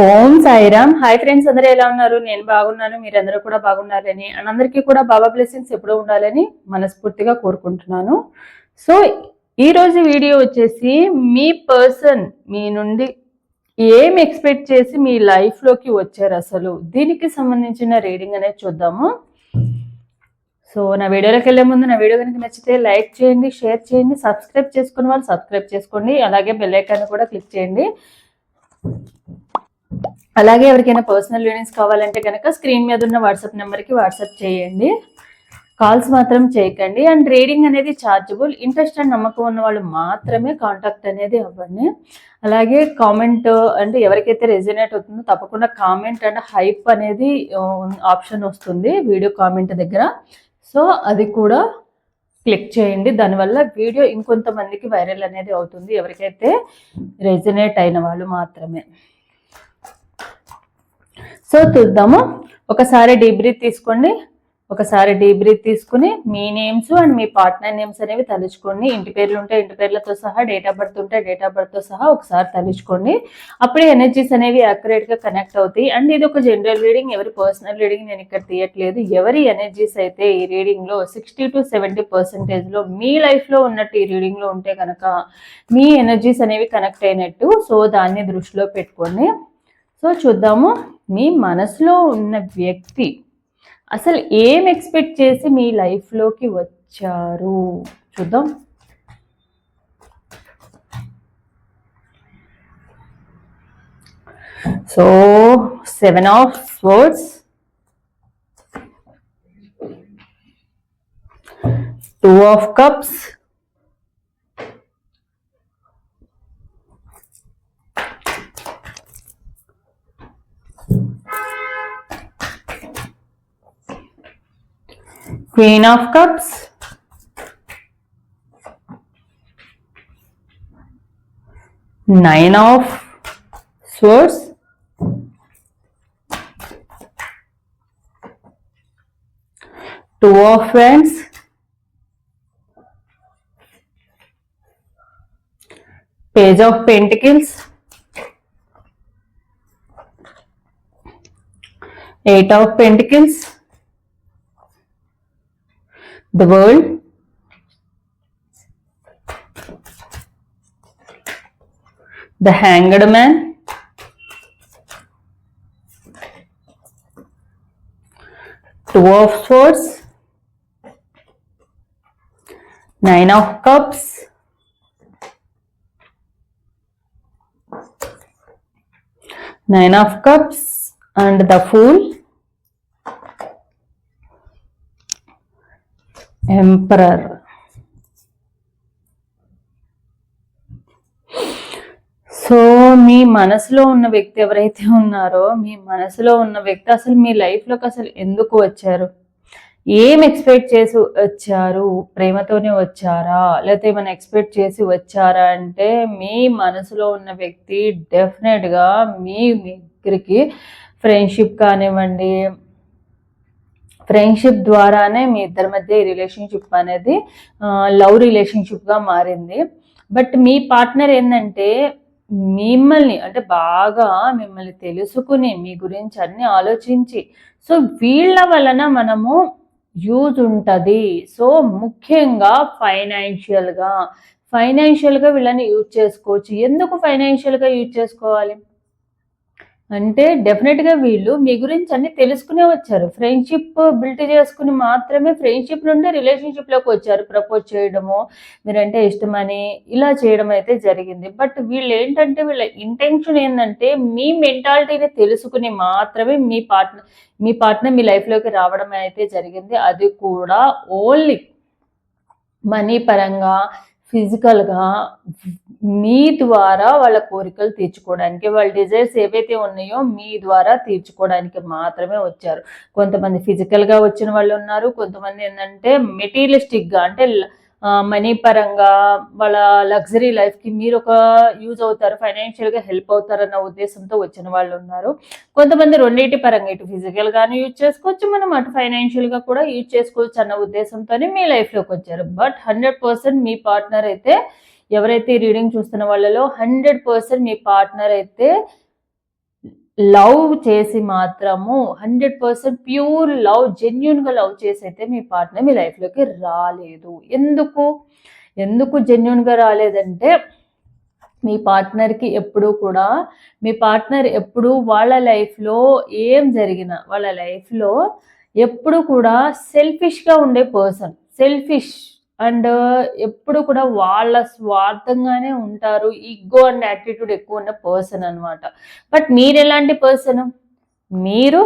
ఓం Sairam. Hi friends అందరూ ఎలా ఉన్నారు? నేను బాగున్నాను మీరందరూ కూడా బాగున్నారని. అండ్ అందరికీ కూడా బాబా బ్లెస్సింగ్స్ ఎప్పుడూ ఉండాలని మనస్ఫూర్తిగా కోరుకుంటున్నాను. సో ఈ రోజు వీడియో వచ్చేసి మీ పర్సన్ మీ నుండి ఏం ఎక్స్పెక్ట్ చేసి మీ లైఫ్లోకి వచ్చారు అసలు? దీనికి సంబంధించిన రీడింగ్ అనేది చూద్దాము. సో నా వీడియోలోకి వెళ్ళే ముందు నా వీడియో కనుక నచ్చితే లైక్ చేయండి షేర్ చేయండి సబ్స్క్రైబ్ చేసుకున్న వాళ్ళు సబ్స్క్రైబ్ చేసుకోండి. అలాగే బెల్ ఐకాన్ కూడా క్లిక్ చేయండి. అలాగే ఎవరికైనా పర్సనల్ రీడింగ్స్ కావాలంటే కనుక స్క్రీన్ మీద ఉన్న వాట్సాప్ నెంబర్కి వాట్సాప్ చేయండి. కాల్స్ మాత్రం చేయకండి. అండ్ రీడింగ్ అనేది ఛార్జబుల్ ఇంట్రెస్ట్ అండ్ నమ్మకం ఉన్న వాళ్ళు మాత్రమే కాంటాక్ట్ అనేది అవ్వండి. అలాగే కామెంట్ అంటే ఎవరికైతే రెజినేట్ అవుతుందో తప్పకుండా కామెంట్ అండ్ హైప్ అనేది ఆప్షన్ వస్తుంది వీడియో కామెంట్ దగ్గర. సో అది కూడా క్లిక్ చేయండి. దానివల్ల వీడియో ఇంకొంతమందికి వైరల్ అనేది అవుతుంది. ఎవరికైతే రెజినేట్ అయిన వాళ్ళు మాత్రమే. సో చూద్దాము. ఒకసారి డీబ్రీత్ తీసుకోండి. ఒకసారి డీబ్రీత్ తీసుకుని మీ నేమ్స్ అండ్ మీ పార్ట్నర్ నేమ్స్ అనేవి తలుచుకోండి. ఇంటి పేర్లు ఉంటే ఇంటి పేర్లతో సహా డేట్ ఆఫ్ బర్త్ ఉంటే డేట్ ఆఫ్ బర్త్తో సహా ఒకసారి తలుచుకోండి. అప్పుడే ఎనర్జీస్ అనేవి యాక్యురేట్గా కనెక్ట్ అవుతాయి. అండ్ ఇది ఒక జనరల్ రీడింగ్ ఎవరి పర్సనల్ రీడింగ్ నేను ఇక్కడ తీయట్లేదు. ఎవరి ఎనర్జీస్ అయితే ఈ రీడింగ్లో సిక్స్టీ టు సెవెంటీ పర్సెంటేజ్లో మీ లైఫ్లో ఉన్నట్టు ఈ రీడింగ్లో ఉంటే కనుక మీ ఎనర్జీస్ అనేవి కనెక్ట్ అయినట్టు సో దాన్ని దృష్టిలో పెట్టుకోండి. సో చూద్దాము మీ మనసులో ఉన్న వ్యక్తి అసలు ఏం ఎక్స్పెక్ట్ చేసి మీ లైఫ్లోకి వచ్చారు? చూద్దాం. So seven of swords two of cups. Queen of Cups. Nine of Swords. Two of Wands. Page of Pentacles. Eight of Pentacles the world. The hanged man. Two of swords. Nine of cups. Nine of cups and the fool emperor so మీ మనసులో ఉన్న వ్యక్తి ఎవరైతే ఉన్నారో మీ మనసులో ఉన్న వ్యక్తి అసలు మీ లైఫ్లోకి అసలు ఎందుకు వచ్చారు? ఏం ఎక్స్పెక్ట్ చేసి వచ్చారు? ప్రేమతోనే వచ్చారా? లేకపోతే ఏమైనా ఎక్స్పెక్ట్ చేసి వచ్చారా అంటే మీ మనసులో ఉన్న వ్యక్తి డెఫినెట్గా మీ దగ్గరికి ఫ్రెండ్షిప్ కానివ్వండి ఫ్రెండ్షిప్ ద్వారానే మీ ఇద్దరి మధ్య ఈ రిలేషన్షిప్ అనేది లవ్ రిలేషన్షిప్గా మారింది. బట్ మీ పార్ట్నర్ ఏంటంటే మిమ్మల్ని అంటే బాగా మిమ్మల్ని తెలుసుకుని మీ గురించి అన్ని ఆలోచించి సో వీళ్ళ వలన మనము యూజ్ ఉంటుంది. సో ముఖ్యంగా ఫైనాన్షియల్గా ఫైనాన్షియల్గా వీళ్ళని యూజ్ చేసుకోవచ్చు. ఎందుకు ఫైనాన్షియల్గా యూజ్ చేసుకోవాలి? అంటే డెఫినెట్గా వీళ్ళు మీ గురించి అన్ని తెలుసుకునే వచ్చారు. ఫ్రెండ్షిప్ బిల్డ్ చేసుకుని మాత్రమే ఫ్రెండ్షిప్ నుండి రిలేషన్షిప్లోకి వచ్చారు. ప్రపోజ్ చేయడము మీరంటే ఇష్టమని ఇలా చేయడం అయితే జరిగింది. బట్ వీళ్ళు ఏంటంటే వీళ్ళ ఇంటెన్షన్ ఏంటంటే మీ మెంటాలిటీని తెలుసుకుని మాత్రమే మీ పార్ట్నర్ మీ పార్ట్నర్ మీ లైఫ్లోకి రావడం అయితే జరిగింది. అది కూడా ఓన్లీ మనీ పరంగా ఫిజికల్గా మీ ద్వారా వాళ్ళ కోరికలు తీర్చుకోవడానికి వాళ్ళ డిజైర్స్ ఏవైతే ఉన్నాయో మీ ద్వారా తీర్చుకోవడానికి మాత్రమే వచ్చారు. కొంతమంది ఫిజికల్గా వచ్చిన వాళ్ళు ఉన్నారు కొంతమంది ఏంటంటే మెటీరియలిస్టిక్గా అంటే మనీ పరంగా వాళ్ళ లగ్జరీ లైఫ్కి మీరు ఒక యూజ్ అవుతారు ఫైనాన్షియల్గా హెల్ప్ అవుతారన్న ఉద్దేశంతో వచ్చిన వాళ్ళు ఉన్నారు. కొంతమంది రెండింటి పరంగా ఇటు ఫిజికల్గానే యూజ్ చేసుకోవచ్చు మనం అటు ఫైనాన్షియల్గా కూడా యూజ్ చేసుకోవచ్చు అన్న ఉద్దేశంతోనే మీ లైఫ్లోకి వచ్చారు. బట్ హండ్రెడ్ పర్సెంట్ మీ పార్ట్నర్ అయితే ఎవరైతే రీడింగ్ చూస్తున్న వాళ్ళలో హండ్రెడ్ పర్సెంట్ మీ పార్ట్నర్ అయితే లవ్ చేసి మాత్రము హండ్రెడ్ పర్సెంట్ ప్యూర్ లవ్ జెన్యున్గా లవ్ చేసి అయితే మీ పార్ట్నర్ మీ లైఫ్లోకి రాలేదు. ఎందుకు? ఎందుకు జెన్యున్గా రాలేదంటే మీ పార్ట్నర్కి ఎప్పుడూ కూడా మీ పార్ట్నర్ ఎప్పుడు వాళ్ళ లైఫ్లో ఏం జరిగినా వాళ్ళ లైఫ్లో ఎప్పుడు కూడా సెల్ఫిష్గా ఉండే పర్సన్ సెల్ఫిష్ అండ్ ఎప్పుడు కూడా వాళ్ళ స్వార్థంగానే ఉంటారు. ఈగో అండ్ యాటిట్యూడ్ ఎక్కువ ఉన్న పర్సన్ అనమాట బట్ మీరు ఎలాంటి పర్సన్ మీరు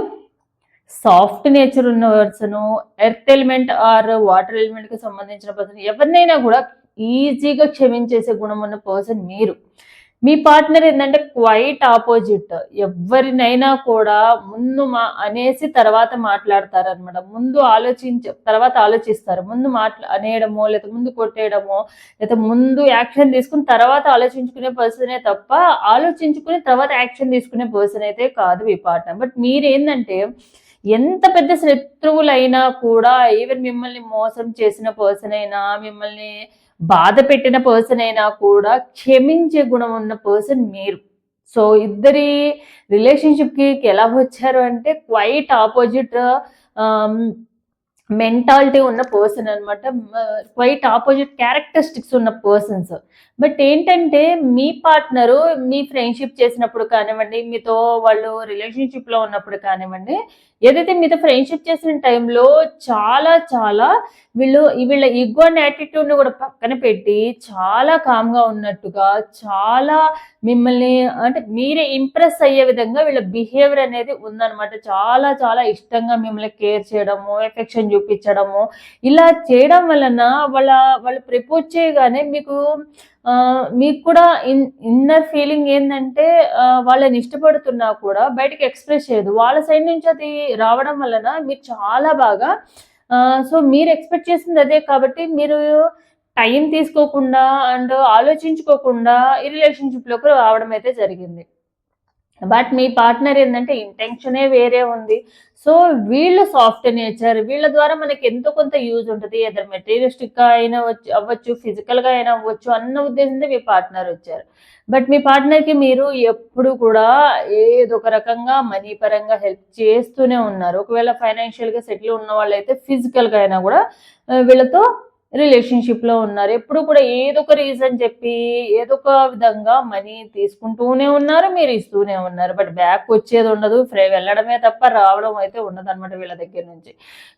సాఫ్ట్ నేచర్ ఉన్న person earth element or water ఎలిమెంట్కి సంబంధించిన పర్సన్ ఎవరినైనా కూడా ఈజీగా క్షమించేసే గుణం ఉన్న పర్సన్ మీరు. మీ పార్ట్నర్ ఏంటంటే క్వైట్ ఆపోజిట్ ఎవరినైనా కూడా ముందు మా అనేసి తర్వాత మాట్లాడతారు అనమాట ముందు ఆలోచించ తర్వాత ఆలోచిస్తారు. ముందు మాట్లా అనేయడమో లేదా ముందు కొట్టేయడమో లేదా ముందు యాక్షన్ తీసుకుని తర్వాత ఆలోచించుకునే పర్సనే తప్ప ఆలోచించుకుని తర్వాత యాక్షన్ తీసుకునే పర్సన్ అయితే కాదు మీ పార్ట్నర్ బట్ మీరేంటంటే ఎంత పెద్ద శత్రువులైనా కూడా ఈవెన్ మిమ్మల్ని మోసం చేసిన పర్సన్ అయినా మిమ్మల్ని బాధ పెట్టిన పర్సన్ అయినా కూడా క్షమించే గుణం ఉన్న పర్సన్ మీరు. సో ఇద్దరి రిలేషన్షిప్కి ఎలా వచ్చారు అంటే క్వైట్ ఆపోజిట్ మెంటాలిటీ ఉన్న పర్సన్ అనమాట క్వైట్ ఆపోజిట్ క్యారెక్టరిస్టిక్స్ ఉన్న పర్సన్స్ బట్ ఏంటంటే మీ పార్ట్నరు మీ ఫ్రెండ్షిప్ చేసినప్పుడు కానివ్వండి మీతో వాళ్ళు రిలేషన్షిప్లో ఉన్నప్పుడు కానివ్వండి ఏదైతే మీతో ఫ్రెండ్షిప్ చేసిన టైంలో చాలా చాలా వీళ్ళు వీళ్ళ ఈగో అండ్ యాటిట్యూడ్ని కూడా పక్కన పెట్టి చాలా కామ్గా ఉన్నట్టుగా చాలా మిమ్మల్ని అంటే మీరే ఇంప్రెస్ అయ్యే విధంగా వీళ్ళ బిహేవియర్ అనేది ఉందన్నమాట. చాలా చాలా ఇష్టంగా మిమ్మల్ని కేర్ చేయడము ఎఫెక్షన్ చూపించడము. ఇలా చేయడం వలన వాళ్ళ వాళ్ళు ప్రపోజ్ చేయగానే మీకు మీకు కూడా ఇన్ ఇన్నర్ ఫీలింగ్ ఏంటంటే వాళ్ళని ఇష్టపడుతున్నా కూడా బయటకు ఎక్స్ప్రెస్ చేయదు. వాళ్ళ సైడ్ నుంచి అది రావడం వలన మీరు చాలా బాగా సో మీరు ఎక్స్పెక్ట్ చేసింది అదే కాబట్టి మీరు టైం తీసుకోకుండా అండ్ ఆలోచించుకోకుండా ఈ రిలేషన్షిప్లోకి రావడం అయితే జరిగింది. బట్ మీ పార్ట్నర్ ఏంటంటే ఇంటెన్షనే వేరే ఉంది. సో వీళ్ళు సాఫ్ట్ నేచర్ వీళ్ళ ద్వారా మనకి ఎంతో కొంత యూజ్ ఉంటుంది. ఎదర్ మెటీరియలిస్టిక్గా అయినా అవ్వచ్చు ఫిజికల్గా అయినా అవ్వచ్చు అన్న ఉద్దేశంతో మీ పార్ట్నర్ వచ్చారు. బట్ మీ పార్ట్నర్కి మీరు ఎప్పుడు కూడా ఏదో ఒక రకంగా మనీ పరంగా హెల్ప్ చేస్తూనే ఉన్నారు. ఒకవేళ ఫైనాన్షియల్గా సెటిల్ ఉన్న వాళ్ళైతే ఫిజికల్గా అయినా కూడా వీళ్ళతో రిలేషన్షిప్లో ఉన్నారు. ఎప్పుడు కూడా ఏదో ఒక రీజన్ చెప్పి ఏదో ఒక విధంగా మనీ తీసుకుంటూనే ఉన్నారు మీరు ఇస్తూనే ఉన్నారు. బట్ బ్యాక్ వచ్చేది ఉండదు. వెళ్ళడమే తప్ప రావడం అయితే ఉండదు అనమాట వీళ్ళ దగ్గర నుంచి.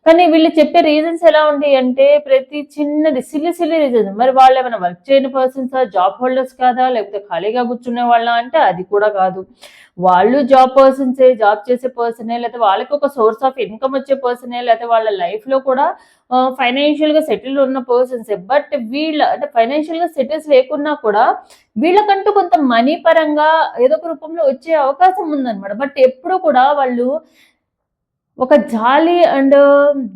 కానీ వీళ్ళు చెప్పే రీజన్స్ ఎలా ఉంటాయి అంటే ప్రతి చిన్నది సిల్లి సిల్లి రీజన్స్ మరి వాళ్ళు ఏమైనా వర్క్ చేయని పర్సన్స్ జాబ్ హోల్డర్స్ కాదా? లేకపోతే ఖాళీగా కూర్చునే వాళ్ళ? అంటే అది కూడా కాదు. వాళ్ళు జాబ్ పర్సన్సే జాబ్ చేసే పర్సనే లేకపోతే వాళ్ళకి ఒక సోర్స్ ఆఫ్ ఇన్కమ్ వచ్చే పర్సనే లేకపోతే వాళ్ళ లైఫ్లో కూడా ఫైనాన్షియల్గా సెటిల్ ఉన్న పర్సన్సే బట్ వీళ్ళ అంటే ఫైనాన్షియల్గా సెటిల్స్ లేకున్నా కూడా వీళ్ళకంటూ కొంత మనీ పరంగా ఏదో ఒక రూపంలో వచ్చే అవకాశం ఉందన్నమాట. బట్ ఎప్పుడు కూడా వాళ్ళు ఒక జాలి అండ్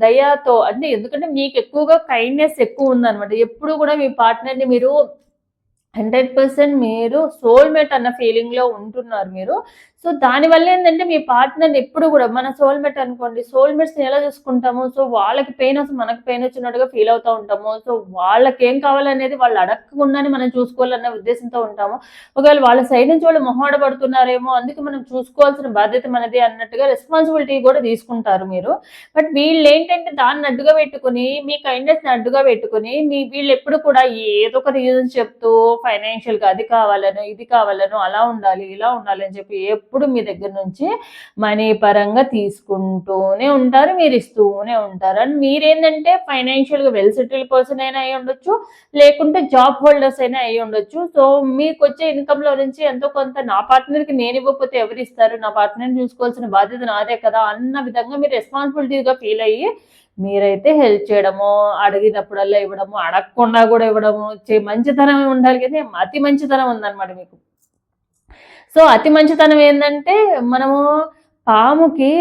దయాతో అంటే ఎందుకంటే మీకు ఎక్కువగా కైండ్నెస్ ఎక్కువ ఉందన్నమాట. ఎప్పుడు కూడా మీ పార్ట్నర్ని మీరు హండ్రెడ్ పర్సెంట్ మీరు సోల్మేట్ అన్న ఫీలింగ్లో ఉంటున్నారు మీరు. సో దానివల్ల ఏంటంటే మీ పార్ట్నర్ ఎప్పుడు కూడా మన సోల్మేట్ అనుకోండి సోల్మేట్స్ని ఎలా చూసుకుంటాము? సో వాళ్ళకి పెయిన్ వస్తే మనకు పెయిన్ వచ్చినట్టుగా ఫీల్ అవుతూ ఉంటాము. సో వాళ్ళకి ఏం కావాలనేది వాళ్ళు అడగకుండానే మనం చూసుకోవాలన్న ఉద్దేశంతో ఉంటాము. ఒకవేళ వాళ్ళ సైడ్ నుంచి వాళ్ళు మొహమాట పడుతున్నారేమో అందుకే మనం చూసుకోవాల్సిన బాధ్యత మనది అన్నట్టుగా రెస్పాన్సిబిలిటీ కూడా తీసుకుంటారు మీరు. బట్ వీళ్ళు ఏంటంటే దాన్ని అడ్డుగా పెట్టుకుని మీ కైండ్నెస్ని అడ్డుగా పెట్టుకుని మీ వీళ్ళు ఎప్పుడు కూడా ఏదో ఒక రీజన్ చెప్తూ ఫైనాన్షియల్గా అది కావాలను ఇది కావాలను అలా ఉండాలి ఇలా ఉండాలి అని చెప్పి ఎప్పుడు మీ దగ్గర నుంచి మనీ పరంగా తీసుకుంటూనే ఉంటారు మీరు ఇస్తూనే ఉంటారు. అండ్ మీరేంటంటే ఫైనాన్షియల్గా వెల్ సెటిల్ పర్సన్ అయినా అయి ఉండొచ్చు లేకుంటే జాబ్ హోల్డర్స్ అయినా అయి ఉండొచ్చు. సో మీకు వచ్చే ఇన్కమ్లో నుంచి ఎంతో కొంత నా పార్ట్నర్కి నేను ఇవ్వకపోతే ఎవరు ఇస్తారు నా పార్ట్నర్ని చూసుకోవాల్సిన బాధ్యత నాదే కదా? అన్న విధంగా మీరు రెస్పాన్సిబిలిటీగా ఫీల్ అయ్యి మీరైతే హెల్ప్ చేయడము అడిగినప్పుడల్లా ఇవ్వడము అడగకుండా కూడా ఇవ్వడము మంచితనం ఉండాలి కానీ అతి మంచితనం ఉందన్నమాట మీకు. సో అతి మంచితనం ఏంటంటే మనము పాముకి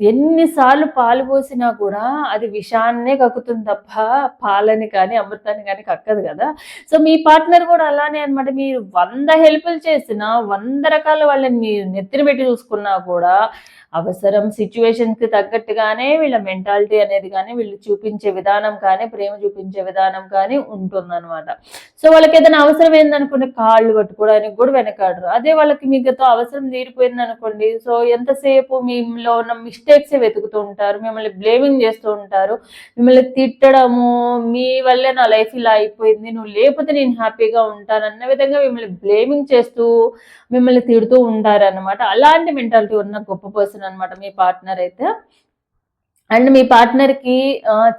ఎన్నిసార్లు పాలు పోసినా కూడా అది విషాన్నే కక్కుతుంది తప్ప పాలని కానీ అమృతాన్ని కానీ కక్కదు కదా. సో మీ పార్ట్నర్ కూడా అలానే అనమాట మీరు వంద హెల్ప్లు చేసినా వంద రకాల వాళ్ళని మీరు నెత్తిన పెట్టి చూసుకున్నా కూడా అవసరం సిచ్యువేషన్కి తగ్గట్టుగానే వీళ్ళ మెంటాలిటీ అనేది కానీ వీళ్ళు చూపించే విధానం కానీ ప్రేమ చూపించే విధానం కానీ ఉంటుందన్నమాట. సో వాళ్ళకి ఏదైనా అవసరం ఏందనుకోండి కాళ్ళు పట్టుకోవడానికి కూడా వెనకాడరు. అదే వాళ్ళకి మీతో అవసరం తీరిపోయింది అనుకోండి సో ఎంతసేపు మీలో ఉన్న మిస్టేక్స్ వెతుకుతూ ఉంటారు మిమ్మల్ని బ్లేమింగ్ చేస్తూ ఉంటారు మిమ్మల్ని తిట్టడము మీ వల్లే నా లైఫ్ ఇలా అయిపోయింది నువ్వు లేకపోతే నేను హ్యాపీగా ఉంటాను అన్న విధంగా మిమ్మల్ని బ్లేమింగ్ చేస్తూ మిమ్మల్ని తిడుతూ ఉంటారు అనమాట అలాంటి మెంటాలిటీ ఉన్న గొప్ప పర్సన్ అన్నమాట మీ పార్ట్నర్ అయితే. అండ్ మీ పార్ట్నర్కి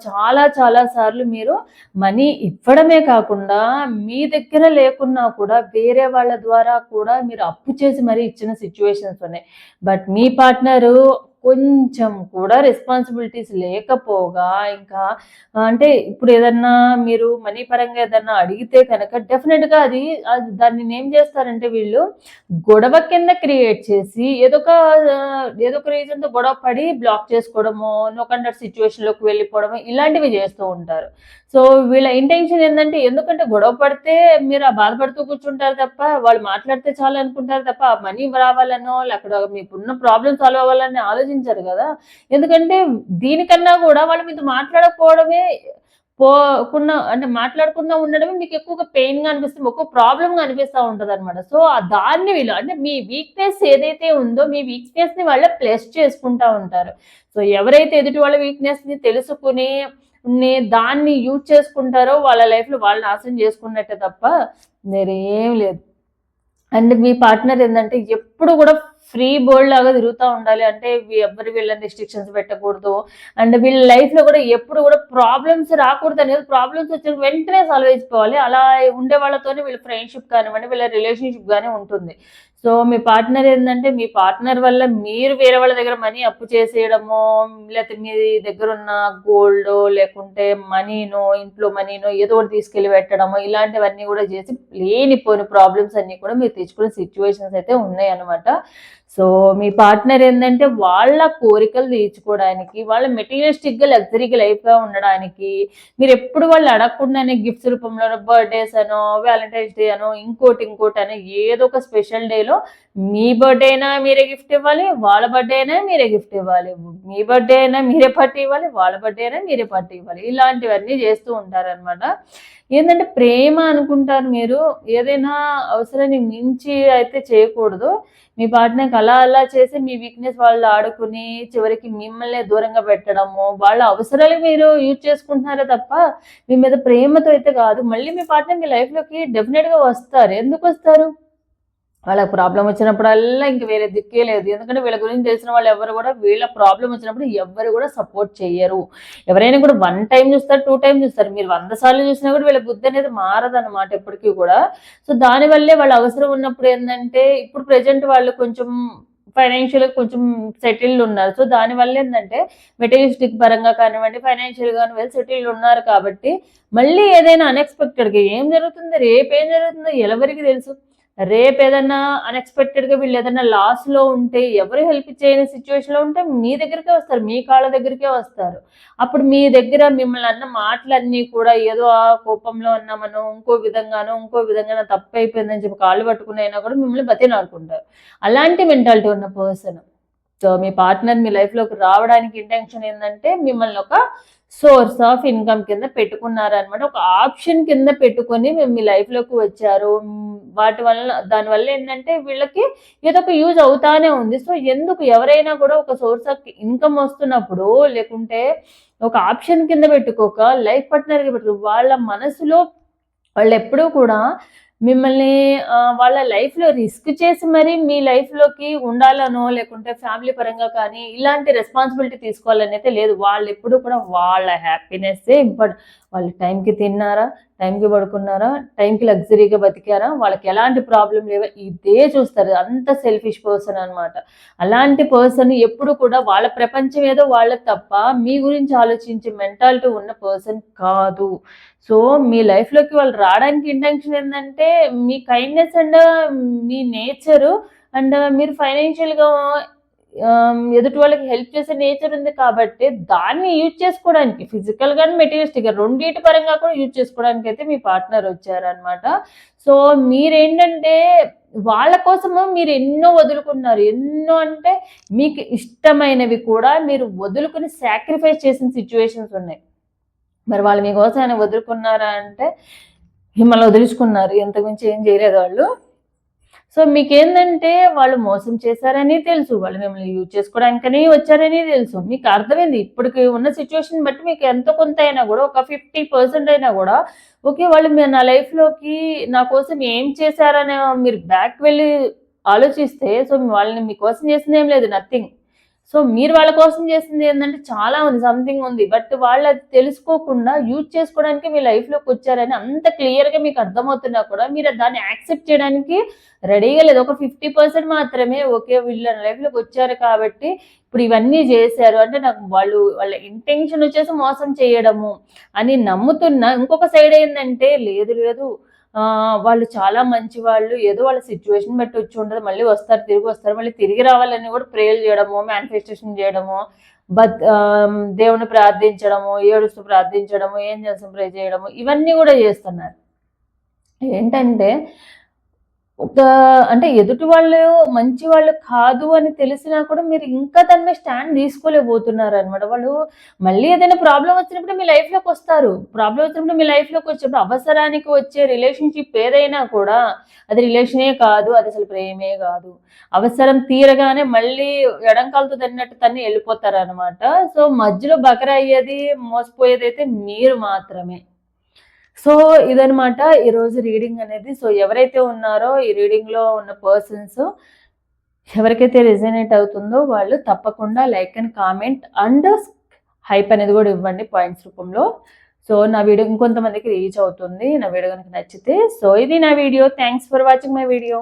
చాలా చాలా సార్లు మీరు మనీ ఇవ్వడమే కాకుండా మీ దగ్గర లేకున్నా కూడా వేరే వాళ్ళ ద్వారా కూడా మీరు అప్పు చేసి మరీ ఇచ్చిన సిచ్యువేషన్స్ ఉన్నాయి. బట్ మీ పార్ట్నరు కొంచెం కూడా రెస్పాన్సిబిలిటీస్ లేకపోగా ఇంకా అంటే ఇప్పుడు ఏదన్నా మీరు మనీ పరంగా ఏదన్నా అడిగితే కనుక డెఫినెట్గా అది అది దాన్ని ఏం చేస్తారంటే వీళ్ళు గొడవ కింద క్రియేట్ చేసి ఏదో ఒక ఏదో ఒక రీజన్తో గొడవ పడి బ్లాక్ చేసుకోవడము నో కండక్ట్ సిచ్యువేషన్లోకి వెళ్ళిపోవడము ఇలాంటివి చేస్తూ ఉంటారు. సో వీళ్ళ ఇంటెన్షన్ ఏంటంటే ఎందుకంటే గొడవ పడితే మీరు ఆ బాధపడుతూ కూర్చుంటారు తప్ప వాళ్ళు మాట్లాడితే చాలు అనుకుంటారు తప్ప ఆ మనీ రావాలనో అక్కడ మీకున్న ప్రాబ్లమ్ సాల్వ్ అవ్వాలని ఆలోచించరు కదా? ఎందుకంటే దీనికన్నా కూడా వాళ్ళు మీతో మాట్లాడకపోవడమే పోకుండా అంటే మాట్లాడకుండా ఉండడమే మీకు ఎక్కువగా పెయిన్గా అనిపిస్తుంది ఎక్కువ ప్రాబ్లం గా అనిపిస్తూ ఉంటది అనమాట సో దాన్ని వీళ్ళు అంటే మీ వీక్నెస్ ఏదైతే ఉందో మీ వీక్నెస్ని వాళ్ళే ప్లస్ చేసుకుంటా ఉంటారు. సో ఎవరైతే ఎదుటి వాళ్ళ వీక్నెస్ని తెలుసుకుని దాన్ని యూజ్ చేసుకుంటారో వాళ్ళ లైఫ్లో వాళ్ళు నాశనం చేసుకున్నట్టే తప్ప వేరేం లేదు. అండ్ మీ పార్ట్నర్ ఏంటంటే ఎప్పుడు కూడా ఫ్రీ బోల్డ్ లాగా తిరుగుతూ ఉండాలి. అంటే ఎవరి వీళ్ళని రిస్ట్రిక్షన్స్ పెట్టకూడదు. అండ్ వీళ్ళ లైఫ్లో కూడా ఎప్పుడు కూడా ప్రాబ్లమ్స్ రాకూడదు అనేది ప్రాబ్లమ్స్ వచ్చిన వెంటనే సాల్వ్ అయిపోవాలి అలా ఉండే వాళ్ళతోనే వీళ్ళ ఫ్రెండ్షిప్ కానివ్వండి వీళ్ళ రిలేషన్షిప్ కానీ ఉంటుంది. సో మీ పార్ట్నర్ ఏంటంటే మీ పార్ట్నర్ వల్ల మీరు వేరే వాళ్ళ దగ్గర మనీ అప్పు చేసేయడమో లేకపోతే మీ దగ్గర ఉన్న గోల్డ్ లేకుంటే మనీనో ఇంట్లో మనీనో ఏదో ఒకటి తీసుకెళ్ళి పెట్టడమో ఇలాంటివన్నీ కూడా చేసి లేనిపోయిన ప్రాబ్లమ్స్ అన్నీ కూడా మీరు తెచ్చుకునే సిచ్యువేషన్స్ అయితే ఉన్నాయి అనమాట సో మీ పార్ట్నర్ ఏంటంటే వాళ్ళ కోరికలు తీర్చుకోవడానికి వాళ్ళ మెటీరియలిస్టిక్గా లగ్జరీగా లైఫ్గా ఉండడానికి మీరు ఎప్పుడు వాళ్ళు అడగకుండానే గిఫ్ట్స్ రూపంలో బర్త్డేస్ అనో వ్యాలంటైన్స్ డే అనో ఇంకోటి ఇంకోటి అనో ఏదో ఒక స్పెషల్ డేలో మీ బర్త్డే అయినా మీరే గిఫ్ట్ ఇవ్వాలి వాళ్ళ బర్త్డే అయినా మీరే గిఫ్ట్ ఇవ్వాలి. మీ బర్త్డే అయినా మీరే పార్టీ ఇవ్వాలి వాళ్ళ బర్త్డే అయినా మీరే పార్టీ ఇవ్వాలి. ఇలాంటివన్నీ చేస్తూ ఉంటారనమాట ఏంటంటే ప్రేమ అనుకుంటారు మీరు. ఏదైనా అవసరాన్ని మించి అయితే చేయకూడదు. మీ పార్ట్నర్కి అలా అలా చేసి మీ వీక్నెస్ వాళ్ళు ఆడుకుని చివరికి మిమ్మల్ని దూరంగా పెట్టడము వాళ్ళ అవసరాలు మీరు యూజ్ చేసుకుంటున్నారే తప్ప మీ మీద ప్రేమతో అయితే కాదు. మళ్ళీ మీ పార్ట్నర్ మీ లైఫ్లోకి డెఫినెట్గా వస్తారు. ఎందుకు వస్తారు? వాళ్ళకి ప్రాబ్లం వచ్చినప్పుడల్లా ఇంక వేరే దిక్కే లేదు. ఎందుకంటే వీళ్ళ గురించి తెలిసిన వాళ్ళు ఎవరు కూడా వీళ్ళ ప్రాబ్లం వచ్చినప్పుడు ఎవరు కూడా సపోర్ట్ చేయరు ఎవరైనా కూడా వన్ టైం చూస్తారు టూ టైం చూస్తారు. మీరు వంద సార్లు చూసినా కూడా వీళ్ళ బుద్ధి అనేది మారదన్నమాట ఎప్పటికీ కూడా. సో దానివల్లే వాళ్ళ అవసరం ఉన్నప్పుడు ఏంటంటే ఇప్పుడు ప్రజెంట్ వాళ్ళు కొంచెం ఫైనాన్షియల్ కొంచెం సెటిల్డ్ ఉన్నారు. సో దానివల్ల ఏంటంటే మెటీరియలిస్టిక్ పరంగా కానివ్వండి ఫైనాన్షియల్ కానీ వెల్ సెటిల్డ్ ఉన్నారు కాబట్టి మళ్ళీ ఏదైనా అన్ఎక్స్పెక్టెడ్గా ఏం జరుగుతుంది? రేపు ఏం జరుగుతుందో ఎవరికి తెలుసు? రేపు ఏదన్నా అన్ఎక్స్పెక్టెడ్గా వీళ్ళు ఏదైనా లాస్లో ఉంటే ఎవరు హెల్ప్ చేయని సిచ్యువేషన్లో ఉంటే మీ దగ్గరికే వస్తారు. మీ కాళ్ళ దగ్గరికే వస్తారు. అప్పుడు మీ దగ్గర మిమ్మల్ని అన్న మాటలన్నీ కూడా ఏదో ఆ కోపంలో అన్నామనో ఇంకో విధంగానో ఇంకో విధంగానో తప్పు అయిపోయిందని చెప్పి కాళ్ళు పట్టుకుని అయినా కూడా మిమ్మల్ని బతినాడుకుంటారు అలాంటి మెంటాలిటీ ఉన్న పర్సన్ సో మీ పార్ట్నర్ మీ లైఫ్లోకి రావడానికి ఇంటెన్షన్ ఏంటంటే మిమ్మల్ని ఒక సోర్స్ ఆఫ్ ఇన్కమ్ కింద పెట్టుకున్నారనమాట ఒక ఆప్షన్ కింద పెట్టుకొని మేము మీ లైఫ్లోకి వచ్చారు. వాటి వల్ల దానివల్ల ఏంటంటే వీళ్ళకి ఏదో ఒక యూజ్ అవుతానే ఉంది. సో ఎందుకు ఎవరైనా కూడా ఒక సోర్స్ ఆఫ్ ఇన్కమ్ వస్తున్నప్పుడు లేకుంటే ఒక ఆప్షన్ కింద పెట్టుకోక లైఫ్ పార్ట్నర్కి పెట్టుకో వాళ్ళ మనసులో వాళ్ళు ఎప్పుడూ కూడా మిమ్మల్ని వాళ్ళ లైఫ్లో రిస్క్ చేసి మరి మీ లైఫ్లోకి ఉండాలనో లేకుంటే ఫ్యామిలీ పరంగా కానీ ఇలాంటి రెస్పాన్సిబిలిటీ తీసుకోవాలని అయితే లేదు. వాళ్ళు ఎప్పుడు కూడా వాళ్ళ హ్యాపీనెస్ ఇంపార్టెంట్. వాళ్ళు టైంకి తిన్నారా టైంకి పడుకున్నారా టైంకి లగ్జరీగా బతికారా వాళ్ళకి ఎలాంటి ప్రాబ్లం లేవా ఇదే చూస్తారు. అంత సెల్ఫిష్ పర్సన్ అనమాట అలాంటి పర్సన్ ఎప్పుడు కూడా వాళ్ళ ప్రపంచం ఏదో వాళ్ళ తప్ప మీ గురించి ఆలోచించే మెంటాలిటీ ఉన్న పర్సన్ కాదు. సో మీ లైఫ్లోకి వాళ్ళు రావడానికి ఇంటెన్షన్ ఏంటంటే మీ కైండ్నెస్ అండ్ మీ నేచరు అండ్ మీరు ఫైనాన్షియల్గా ఎదుటి వాళ్ళకి హెల్ప్ చేసే నేచర్ ఉంది కాబట్టి దాన్ని యూజ్ చేసుకోవడానికి ఫిజికల్గా మెటీరియలిస్టిక్గా రెండింటి పరంగా కూడా యూజ్ చేసుకోవడానికి అయితే మీ పార్ట్నర్ వచ్చారనమాట సో మీరేంటంటే వాళ్ళ కోసము మీరు ఎన్నో వదులుకున్నారు. ఎన్నో అంటే మీకు ఇష్టమైనవి కూడా మీరు వదులుకుని సాక్రిఫైస్ చేసిన సిచ్యువేషన్స్ ఉన్నాయి. మరి వాళ్ళు మీకోసం ఆయన వదులుకున్నారా అంటే మిమ్మల్ని వదిలించుకున్నారు. ఎంతకుమించి ఏం చేయలేదు వాళ్ళు. సో మీకేందంటే వాళ్ళు మోసం చేశారని తెలుసు వాళ్ళు మిమ్మల్ని యూజ్ చేసుకోవడానికని వచ్చారని తెలుసు. మీకు అర్థమైంది? ఇప్పటికి ఉన్న సిచ్యువేషన్ బట్టి మీకు ఎంత కొంత అయినా కూడా ఒక ఫిఫ్టీ పర్సెంట్ అయినా కూడా ఓకే వాళ్ళు మీ నా లైఫ్లోకి నా కోసం ఏం చేశారని మీరు బ్యాక్ వెళ్ళి ఆలోచిస్తే సో వాళ్ళని మీకోసం చేసింది ఏం లేదు నథింగ్ సో మీరు వాళ్ళ కోసం చేసింది ఏంటంటే చాలా ఉంది సంథింగ్ ఉంది. బట్ వాళ్ళు అది తెలుసుకోకుండా యూజ్ చేసుకోవడానికి మీ లైఫ్లోకి వచ్చారని అంత క్లియర్గా మీకు అర్థమవుతున్నా కూడా మీరు దాన్ని యాక్సెప్ట్ చేయడానికి రెడీగా లేదు. ఒక ఫిఫ్టీ పర్సెంట్ మాత్రమే ఓకే వీళ్ళ లైఫ్లోకి వచ్చారు కాబట్టి ఇప్పుడు ఇవన్నీ చేశారు అంటే నాకు వాళ్ళు వాళ్ళ ఇంటెన్షన్ వచ్చేసి మోసం చేయడము అని నమ్ముతున్నా. ఇంకొక సైడ్ ఏంటంటే లేదు లేదు. వాళ్ళు చాలా మంచి వాళ్ళు ఏదో వాళ్ళ సిచ్యువేషన్ బట్టి వచ్చి ఉండదు మళ్ళీ వస్తారు తిరిగి వస్తారు. మళ్ళీ తిరిగి రావాలని కూడా ప్రేయర్ చేయడము మేనిఫెస్టేషన్ చేయడము బత్ దేవుని ప్రార్థించడము ఏడుస్తూ ప్రార్థించడము ఏం చేస్తాం ప్రే చేయడము ఇవన్నీ కూడా చేస్తున్నారు. ఏంటంటే ఒక అంటే ఎదుటి వాళ్ళు మంచి వాళ్ళు కాదు అని తెలిసినా కూడా మీరు ఇంకా దాని మీద స్టాండ్ తీసుకోలేకపోతున్నారు అనమాట వాళ్ళు మళ్ళీ ఏదైనా ప్రాబ్లం వచ్చినప్పుడు మీ లైఫ్లోకి వస్తారు. ప్రాబ్లం వచ్చినప్పుడు మీ లైఫ్లోకి వచ్చినప్పుడు అవసరానికి వచ్చే రిలేషన్షిప్ ఏదైనా కూడా అది రిలేషనే కాదు అది అసలు ప్రేమే కాదు. అవసరం తీరగానే మళ్ళీ ఎడంకాలతో తిన్నట్టు తన్ని వెళ్ళిపోతారు అనమాట సో మధ్యలో బకర అయ్యేది మోసపోయేది అయితే మీరు మాత్రమే. సో ఇదనమాట ఈరోజు రీడింగ్ అనేది. సో ఎవరైతే ఉన్నారో ఈ రీడింగ్లో ఉన్న పర్సన్స్ ఎవరికైతే రిజనేట్ అవుతుందో వాళ్ళు తప్పకుండా like and comment and hype అనేది కూడా ఇవ్వండి పాయింట్స్ రూపంలో. సో నా వీడియో ఇంకొంతమందికి రీచ్ అవుతుంది. నా వీడియో కనుక నచ్చితే. సో ఇది నా video. Thanks for watching my video.